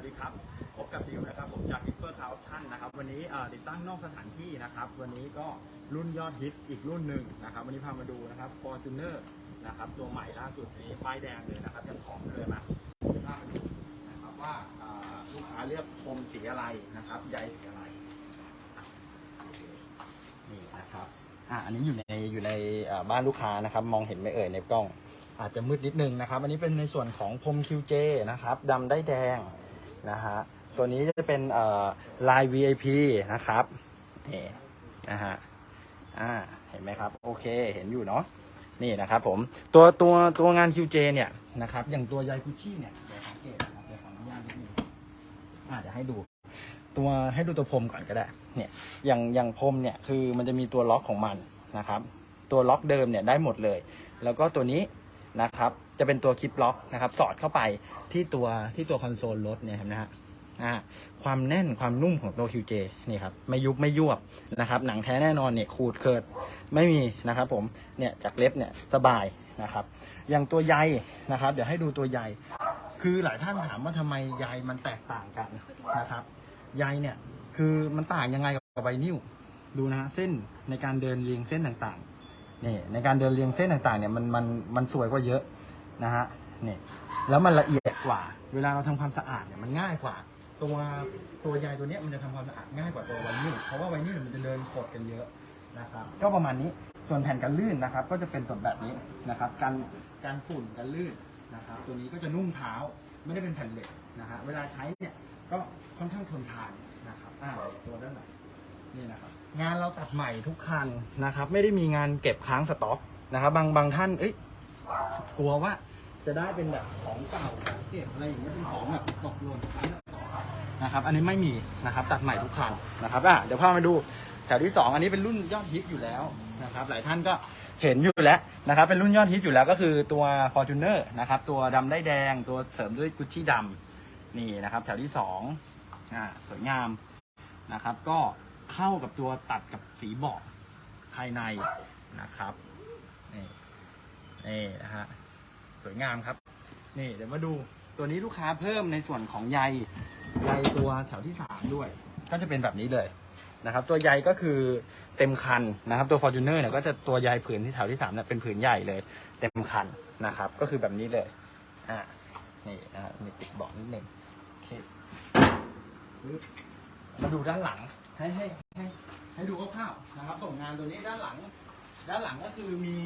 วัสดีครับพบกับดิวนะครับผมจาก i ิ p e r Car Option นนะครับวันนี้ติดตั้งนอกสถานที่นะครับ วันนี้ก็รุ่นยอดฮิตอีกรุ่นหนึ่งนะครับ วันนี้พามาดูนะครับ Fortuner นะครับตัวใหม่ล่าสุดนี้ป้ายแดงเลยนะครับยังของเลยมาพามาดูนะครับว่าลูกค้าเลือกคมสีอะไรนะครับใยสีอะไรนี่นะครับอะอันนี้อยู่ในอยู่ในบ้านลูกค้านะครับ มองเห็นไหมเอ่ยในกล้องอาจจะมืดนิดนึงนะครับ อันนี้เป็นในส่วนของพรม QJ นะครับดำได้แดง นะฮะตัวนี้จะเป็นเอ่อลาย VIP นะครับนี่นะฮะอ่าเห็นไหมครับ โอเคเห็นอยู่เนาะนี่นะครับผมตัวตัวตัวงาน QJ เนี่ยนะครับ อย่างตัวยายกุชชี่เนี่ยเดี๋ยวสังเกตนะครับเดี๋ยวขออนุญาตนิดนึงอ่าเดี๋ยวให้ดู ตัวให้ดูตัวพรมก่อนก็ได้ เนี่ยอย่างอย่างพรมเนี่ยคือมันจะมีตัวล็อกของมันนะครับ ตัวล็อกเดิมเนี่ยได้หมดเลย แล้วก็ตัวนี้ นะครับ จะเป็นตัวคลิปล็อกนะครับ สอดเข้าไปที่ตัวที่ตัวคอนโซลรถเนี่ยเห็นไหมฮะอ่าความแน่นความนุ่มของตัว QJ นี่ครับไม่ยุบไม่ยวบนะครับ หนังแท้แน่นอนเนี่ยขูดเคิดไม่มีนะครับ ผมเนี่ยจากเล็บเนี่ยสบายนะครับ อย่างตัวใยนะครับ เดี๋ยวให้ดูตัวใยคือหลายท่านถามว่าทำไมใยมันแตกต่างกันนะครับใยเนี่ยคือมันต่างยังไงกับใบนิ้วดูนะฮะเส้นในการเดินเรียงเส้นต่าง นี่ในการเดินเรียงเส้นต่างๆเนี่ยมันมันมันสวยกว่าเยอะนะฮะนี่แล้วมันละเอียดกว่า เวลาเราทำความสะอาดเนี่ยมันง่ายกว่า ตัวตัวใยตัวเนี้ยมันจะทำความสะอาดง่ายกว่าตัวไวนิลเพราะว่าไวนิลมันจะเดินขดกันเยอะนะครับก็ประมาณนี้ส่วนแผ่นกันลื่นนะครับ ก็จะเป็นตัวแบบนี้นะครับการการฝุ่นกันลื่นนะครับตัวนี้ก็จะนุ่มเท้าไม่ได้เป็นแผ่นเหล็กนะฮะเวลาใช้เนี่ยก็ค่อนข้างทนทานนะครับอ่าตัวด้านหลัง นี่นะครับงานเราตัดใหม่ทุกคันนะครับ ไม่ได้มีงานเก็บค้างสต็อกนะครับบางบางท่านเอ้ยกลัวว่าจะได้เป็นแบบของเก่าของเก็บอะไรอย่างเงี้ยเป็นของแบบตกหล่นนะครับ อันนี้ไม่มีนะครับ ตัดใหม่ทุกคันนะครับอะเดี๋ยวพามาดูแถวที่สองอันนี้เป็นรุ่นยอดฮิตอยู่แล้วนะครับ หลายท่านก็เห็นอยู่แล้วนะครับ เป็นรุ่นยอดฮิตอยู่แล้วก็คือตัว Fortuner นะครับ ตัวดำได้แดง ตัวเสริมด้วยกุชชี่ดำนี่นะครับ แถวที่สองอ่าสวยงามนะครับ ก็ เข้ากับตัวตัดกับสีเบาะภายในนะครับนี่นี่นะฮะสวยงามครับ นี่เดี๋ยวมาดูตัวนี้ลูกค้าเพิ่มในส่วนของใยใยตัวแถวที่สามด้วย ก็จะเป็นแบบนี้เลยนะครับ ตัวใยก็คือเต็มคันนะครับ ตัว Fortuner เนี่ยก็จะตัวใยผืนที่แถวที่สามเนี่ยเป็นผืนใหญ่เลย เต็มคันนะครับ ก็คือแบบนี้เลยอ่านี่นะมีติดเบาะนิดหนึ่งโอเคมาดูด้านหลัง ให้ให้ให้ให้ดูคร่าวๆนะครับส่งงานตัวนี้ด้านหลัง ด้านหลังก็คือมี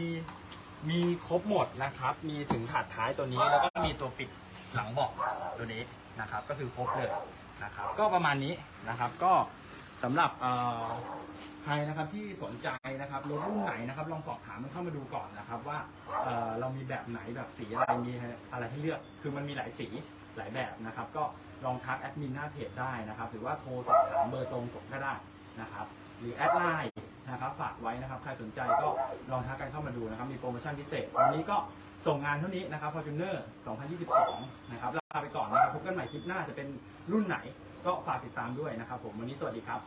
มีครบหมดนะครับ มีถึงถาดท้ายตัวนี้ แล้วก็มีตัวปิดหลังเบาะตัวนี้นะครับ ก็คือครบเลยนะครับ ก็ประมาณนี้นะครับ ก็สำหรับใครนะครับที่สนใจนะครับรถรุ่นไหนนะครับ ลองสอบถามมันเข้ามาดูก่อนนะครับ ว่าเออเรามีแบบไหนแบบสีอะไรมีอะไรให้เลือก คือมันมีหลายสี หลายแบบนะครับ ก็ลองทักแอดมินหน้าเพจได้นะครับ หรือว่าโทรสอบถามเบอร์ตรงผมก็ได้นะครับ หรือแอดไลน์นะครับฝากไว้นะครับ ใครสนใจก็ลองทักกันเข้ามาดูนะครับ มีโปรโมชั่นพิเศษวันนี้ก็ส่งงานเท่านี้นะครับ Fortuner 2022 นะครับลาไปก่อนนะครับ พบกันใหม่คลิปหน้าจะเป็นรุ่นไหน ก็ฝากติดตามด้วยนะครับ ผมวันนี้สวัสดีครับ